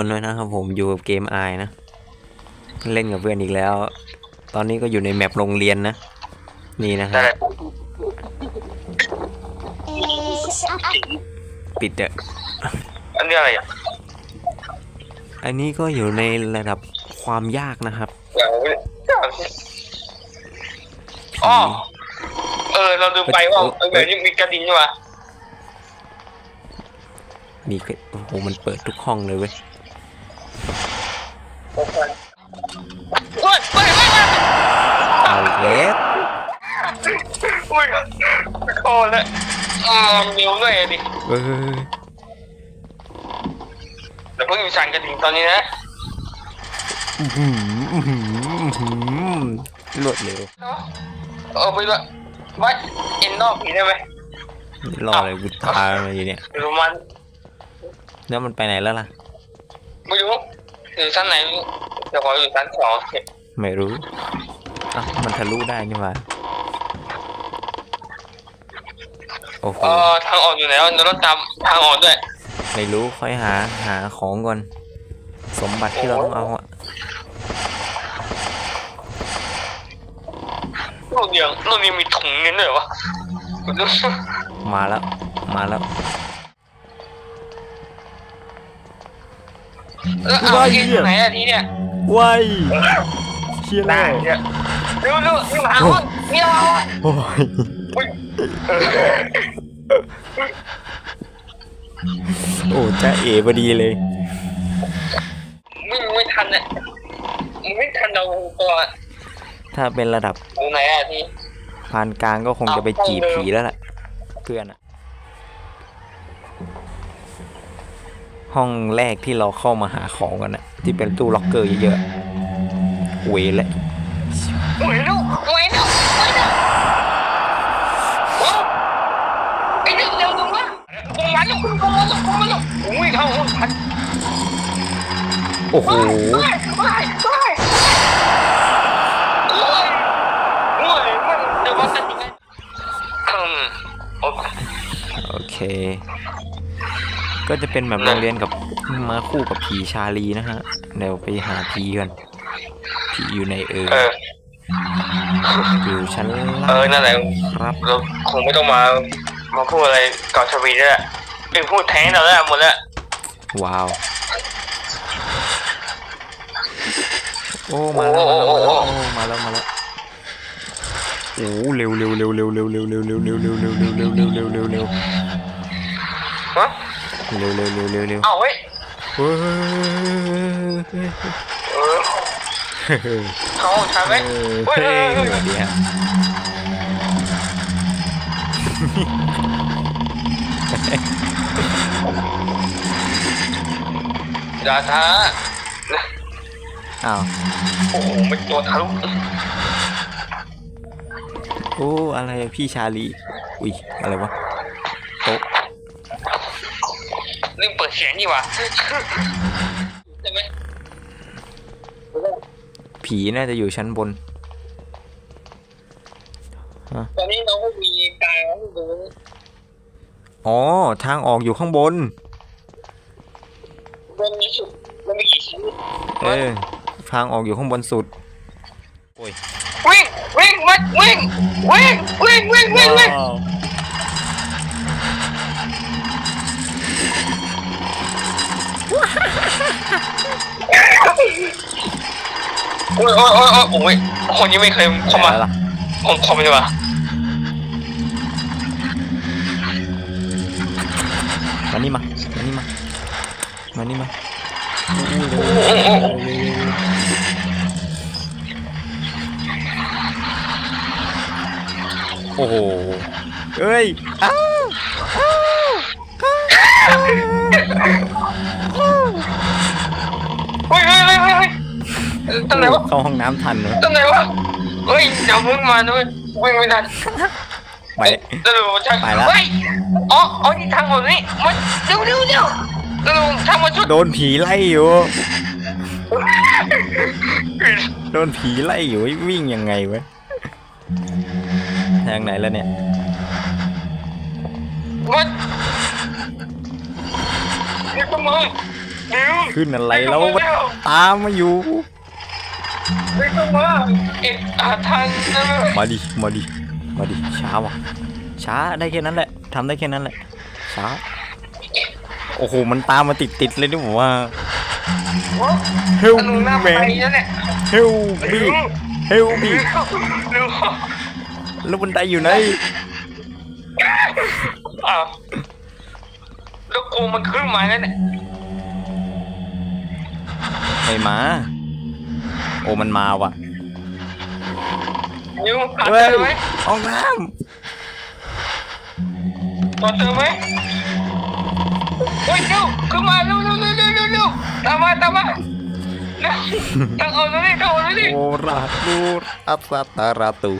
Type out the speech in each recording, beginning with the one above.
คนด้วยนะครับผมอยู่กับเกมไอนะ เล่นกับเพื่อนอีกแล้ว ตอนนี้ก็อยู่ในแมปโรงเรียนนะ นี่นะฮะได้เลยปิดเถอะอันนี้อะไรอะอันนี้ก็อยู่ในระดับความยากนะครับอย่างนี้อ๋อเออ เราดูไปว่าเออแบบนี้มีกระดิ่งใช่ปะมีก็โอ้โห มันเปิดทุกห้องเลยเว้ย เฮ้ยเฮ้ยเฮ้ยเอาเล็บเฮ้ยโอ้ล้วอ่าเร็วด้วยดิเออเดี๋ยวเพิ่งมีสั่นกระดิ่งตอนนี้นะหืออื้อหืออื้อหือรวดเร็วเออไปด้วยวัดเอ็นนอกผีได้ไหมรอเลยกูตายมาอยู่เนี่ยหรือมันแล้วมันไปไหนแล้วล่ะไม่รู้ อยู่ชั้นไหนไม่รู้เดี๋ยวขออยู่ชั้นสองไม่รู้อะมันทะลุได้นี่หว่าโอ้โหเออทางออกอยู่ไหนวะเดี๋ยวเราตามทางออกด้วย ไม่รู้ค่อยหาหาของก่อน สมบัติที่เราต้องเอาอะลูกเดียวลูกนี้มีถุงเงินด้วยวะมาแล้ว มาแล้ว แล้วเอาเองไหนอะทีเนี่ยว้ายเชี่ยได้แล้วเนี่ยเร็วเร็วนี่มาเอานี่มาเอาโอ้ยอุ้ยโอ้จ้าเอ๋พอดีเลยไม่ไม่ทันเนี่ยไม่ทันเราตัวถ้าเป็นระดับอยู่ไหนอะทีพานกลางก็คงจะไปจีบผีแล้วล่ะ เพื่อนอะ ห้องแรกที่เราเข้ามาหาของกันนะที่เป็นตู้ล็อกเกอร์เยอะๆเวแหละเวลูเวลูเวลูไอ้เด็กเร็วมึงวะกูมาลูกกูมาลูกกูมาลูกกูวิ่เข้าห้องทันโอ้โหโอเค ก็จะเป็นแบบโรงเรียนกับมาคู่กับผีชาลีนะฮะเดี๋ยวไปหาผีกันผีอยู่ในเออเอออยู่ชั้นล่างเออนั่นแหละครับเราคงไม่ต้องมามาพูดอะไรก่อนชวีแล้วแหละเป็นพูดแทงเราแล้วหมดแล้วว้าว โอ้มาแล้วมาแล้วมาแล้วโอ้มาแล้วมาแล้วโอ้เร็วเร็วเร็วเร็วเร็วเร็วเร็วเร็วเร็วเร็วเร็วเร็วเร็วเร็วเร็วเร็วเร็วฮะ เร็วเร็วเร็วเร็วเร็วเอาเว้ยเฮ้ยเออเขาใช่ไหมเฮ้ยสวัสดีครับอย่าท้าอ้าวโอ้โหไม่ตัวทะลุโอ้อะไรพี่ชาลี อุ้ยอะไรวะ โต๊ะ ลืมเปิดเสียงนี่หว่าใช่ไหมผีน่าจะอยู่ชั้นบน ตอนนี้เราก็มีการดูอ๋อ ทางออกอยู่ข้างบนมันมีชุดมันมีกี่ชิ้นเออ ทางออกอยู่ข้างบนสุด โอ้ย วิ่งวิ่งมันวิ่งวิ่งวิ่งวิ่งวิ่งวิ่ง ว้าวโอ้ยโอ้ยโอ้ยโอ้ยคนยังไม่เคยเข้ามาอะไรล่ะผมคอมใช่ปะมานี่มา มานี่มา มานี่มาโอ้โหเอ้ยอ้าว เฮ้ยเฮ้ยเฮ้ยเฮ้ยเฮ้ย ตรงไหนวะเข้าห้องน้ำทันเลยตรงไหนวะเฮ้ยเดี๋ยวเพิ่งมาด้วยวิ่งไม่ทันไปจะดูใช่ไปละ เฮ้ยอ๋ออ๋อนี่ทางออกนี่มันเร็วเร็วเร็วเร็วทางมาชุดโดนผีไล่อยู่ โดนผีไล่อยู่วิ่งยังไงวะทางไหนแล้วเนี่ย มันนี่ก็มึงนิวขึ้นอะไรแล้วมันตามมาอยู่ ไม่ต้องมาเอ็ดอาทันนะมาดิ มาดิ มาดิ ช้าว่ะ ช้าได้แค่นั้นแหละ ทำได้แค่นั้นแหละ ช้า โอ้โห มันตามมาติดติดๆเลยนี่ผมว่าเฮลอนุหน้าแมไปนนั่นแหละเฮลบีเฮลบีนิวแล้วบันไดอยู่ไหนอ้าวแล้วกูมันขึ้นมาแล้วเนี่ยไม่มา โอ้มันมาว่ะนิวหาเฮ้เจยอไหมห้องน้หาเจอไหมเฮ้ยนิวขึ้นมาเร็วเร็วเร็วเร็วเร็วเร็วตามมาตามมาเร็วทางออกตรงนี้ทางออกตรงนี้ำโอราตูอัสสตาราตู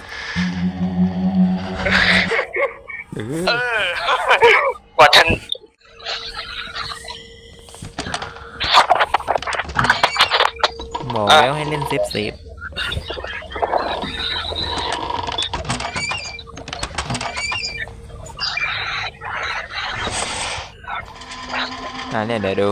เอเอออว่าฉัน บอกแล้วให้เล่นเซฟเซฟอ่าเนี่ยเดี๋ยวดู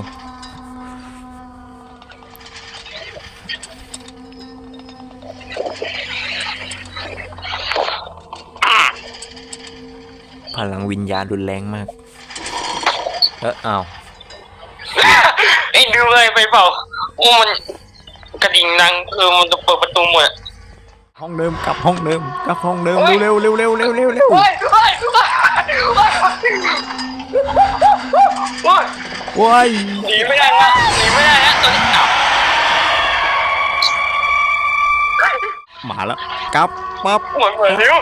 พลังวิญญาณรุนแรงมาก เอออ้าไอ้ดูเลยไปเปล่าโอ้มัน ดิ่งดังคือมันจะเปิดประตูหมดห้องเดิมกลับห้องเดิมกลับห้องเดิมเร็วเร็วเร็วเร็วเร็วเร็วโอ้ยโอ้ยโอ้ยโอ้ยโอ้ยว้ายหนีไม่ได้ละหนีไม่ได้ละตอนนี้อ้าวมาแล้วกลับปั๊บหมดเหมือนนิ้ว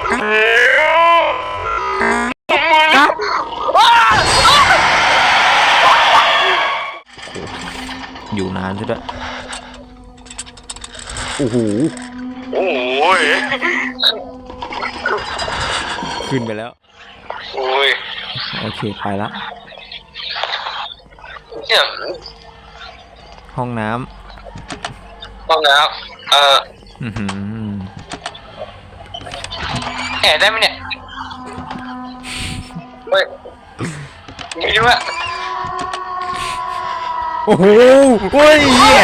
กลับอยู่นานซะด้วย โอ้โหโอ้ยขึ้นไปแล้ว โอ้ยโอเคไปละ เนี่ยห้องน้ห้องน้ำเอ่อำอื้อหือแอบได้ไหมเนี่ยเฮ้ยนี่ด้วยโอ้โหโอ้ยเหี้ย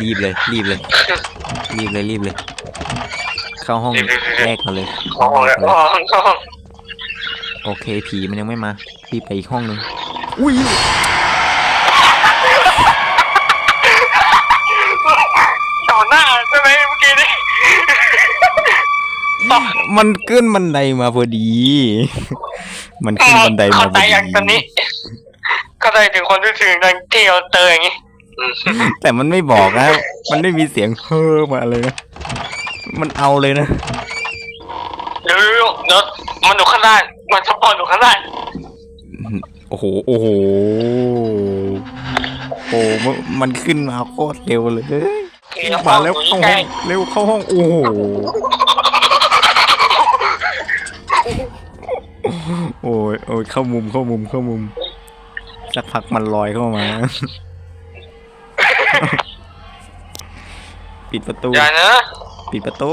รีบเลย รีบเลย รีบเลยรีบเลย เข้าห้องแรกมาเลยห้องเลยห้องห้องโอเคผีมันยังไม่มารีบไปอีกห้องนึงอุ้ยต่อหน้าใช่ไหมเมื่อกี้นี่มันขึ้นบันไดมาพอดี มันขึ้นบันไดมาเข้าพใจออย่างตอนดีนี้เข้าใจถึงคนที่ถึงดังที่เราเตยอย่างนี้ แต่มันไม่บอกนะ มันไม่มีเสียงเฮ้อมาเลยนะ มันเอาเลยนะเดี๋ยวเดี๋ยวเดี๋ยวมันอยู่ข้างล่างมันสปอนอยู่ข้างล่างโอ้โห โอ้โห โอ้มันมันขึ้นมาโคตรเร็วเลยมาแล้วเข้าห้องเร็วเข้าห้อง โอ้โห โอ้ยโอ้ยเข้ามุมเข้ามุมเข้ามุม สักพักมันลอยเข้ามา ปิดประตู อย่านะปิดประตู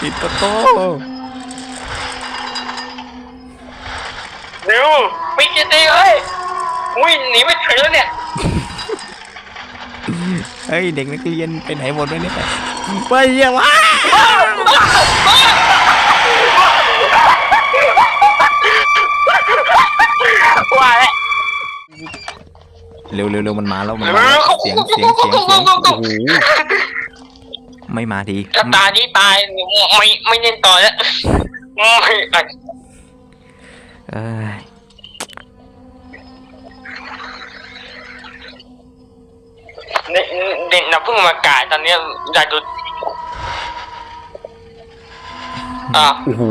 ปิดประตูเดี๋ยวไม่กินดีเอ้ยอุ้ยหนีไม่ถึงแล้วเนี่ยเฮ้ย เด็กนักเรียนไปไหนหมดวะเนี่ยไปเหี้ยวะว่าแล้ว เร็วเร็วเร็วมันมาแล้วมันเร็มาแล้ววเสียงเสียงเสียงเสียงโอ้โหไม่มาดีถ้าตานี้ตายไม่ไม่เล่นต่อแล้วไม่อะเอ้ยเด็กเด็กนับเพิ่งมากายตอนนี้อยากดูอะโอ้โห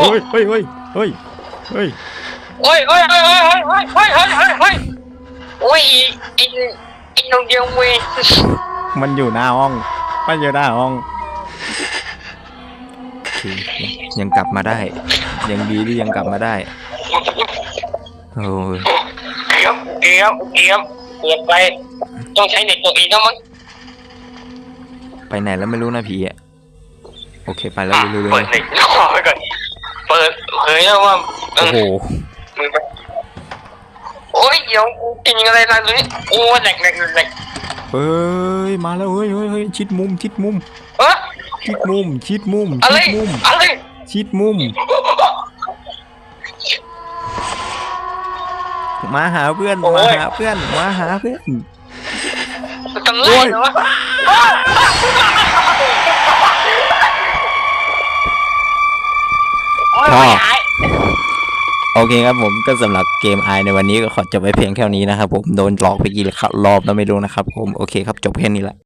เฮ้ยเฮ้ยเฮ้ยเฮ้ยเฮ้ยโอ้ยโอ้ยโอ้ยโอ้ยโอ้ยโอ้ย โอ้ยโอ้ยโอ้ยโอ้ยโอ้ยไอ้ไอ้น้องเดียวเวยมันอยู่หน้าห้อง มันอยู่หน้าห้องโอเคยังกลับมาได้ ยังดีที่ยังกลับมาได้โอ้ยเกียบเกียบเกียบเกียบไป ต้องใช้เน็ตตัวเองแล้วมั้งไปไหนแล้วไม่รู้นะผีอะโอเคไปแล้วเร็วๆเร็วเปิดเน็ตรอไปก่อนเปิดเผยแล้วว่าเอโอ้อโห ยวกูกินอะไรนะตัวนี้โอ้แหลกแหลกแหลกแหลกเฮ้ยมาแล้วเฮ้ยเฮ้ยเฮ้ยชิดมุมชิดมุมเออชิดมุมชิดมุมอะไรชิดมุมอะไรชิดมุม มาหาเพื่อนมาหาเพื่อนมาหาเพื่อนกันโอ้ไล่ยเหรอวะโอ้ยไม่หาย โอเคครับผมก็สำหรับเกมไอในวันนี้ก็ขอจบไว้เพียงเท่านี้นะครับผมโดนหลอกไปกี่รอบแล้วไม่รู้นะครับผมโอเคครับจบแค่นี้ละ